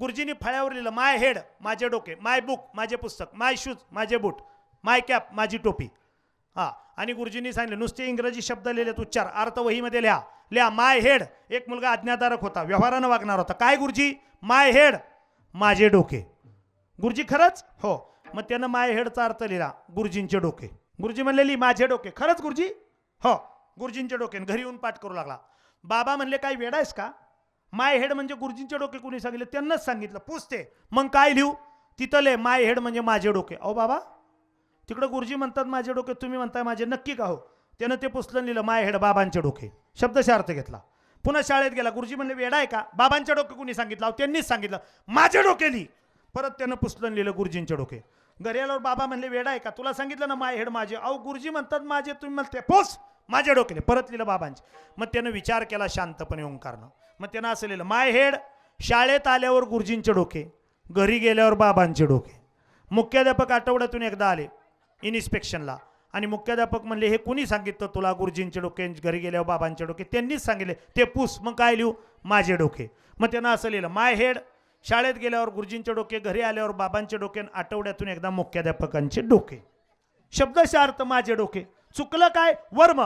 गुरुजींनी फळ्यावर लिहिलं माय हेड माझे डोके माय बुक माझे पुस्तक माय शूज माझे बूट माय कॅप माझी टोपी. हां आणि गुरुजींनी सांगितलं नुसते इंग्रजी शब्द लिहिलेत उच्चार अर्थ वहीमध्ये लिहा. लिहा माय हेड. एक मुलगा आज्ञाधारक होता व्यवहारानं वागणार होता. काय गुरुजी? माय हेड माझे डोके. गुरुजी खरंच? हो. मग त्यानं माय हेडचा अर्थ लिहिला गुरुजींचे डोके. गुरुजी म्हणलेली माझे डोके. खरंच गुरुजी? हो गुरुजींचे डोके. घरी येऊन पाठ करू लागला. बाबा म्हणले काही वेडा आहेस का? माय हेड म्हणजे गुरुजींचे डोके कुणी सांगितले? त्यांनाच सांगितलं. पुसते. मग काय लिहू? तिथं ले माय हेड म्हणजे माझे डोके. अहो बाबा तिकडं गुरुजी म्हणतात माझे डोके तुम्ही म्हणताय माझे नक्की का हो? त्यानं ते पुसलं लिहिलं माय हेड बाबांचे डोके. शब्दशा अर्थ घेतला. पुन्हा शाळेत गेला. गुरुजी म्हणले वेडा आहे का? बाबांचे डोके कुणी सांगितलं? अहो, त्यांनीच सांगितलं. माझे डोके लिही. परत त्यानं पुसलं लिहिलं गुरुजींचे डोके. घरी आल्यावर बाबा म्हणले वेडा आहे का? तुला सांगितलं ना माय हेड माझे? अहो गुरुजी म्हणतात माझे तुम्ही म्हणते पोस. माझे डोक्याने परत लिहिलं बाबांचे. मग त्यानं विचार केला शांतपणे ओंकारनं. मग त्यानं असं लिहिलं माय हेड शाळेत आल्यावर गुरुजींचे डोके घरी गेल्यावर बाबांचे डोके. मुख्याध्यापक आठवड्यातून एकदा आले इन्स्पेक्शनला. आणि मुख्याध्यापक म्हणले हे कुणी सांगितलं तुला गुरुजींचे डोके घरी गेल्यावर बाबांचे डोके? त्यांनीच सांगितले ते पूस मग काय लिहू? माझे डोके. मग त्यानं असं लिहिलं माय हेड शाळेत गेल्यावर गुरुजींचे डोके घरी आल्यावर बाबांचे डोके आणि आठवड्यातून एकदा मुख्याध्यापकांचे डोके. शब्दशा अर्थ माझे डोके. चुकलं काय? वर्म.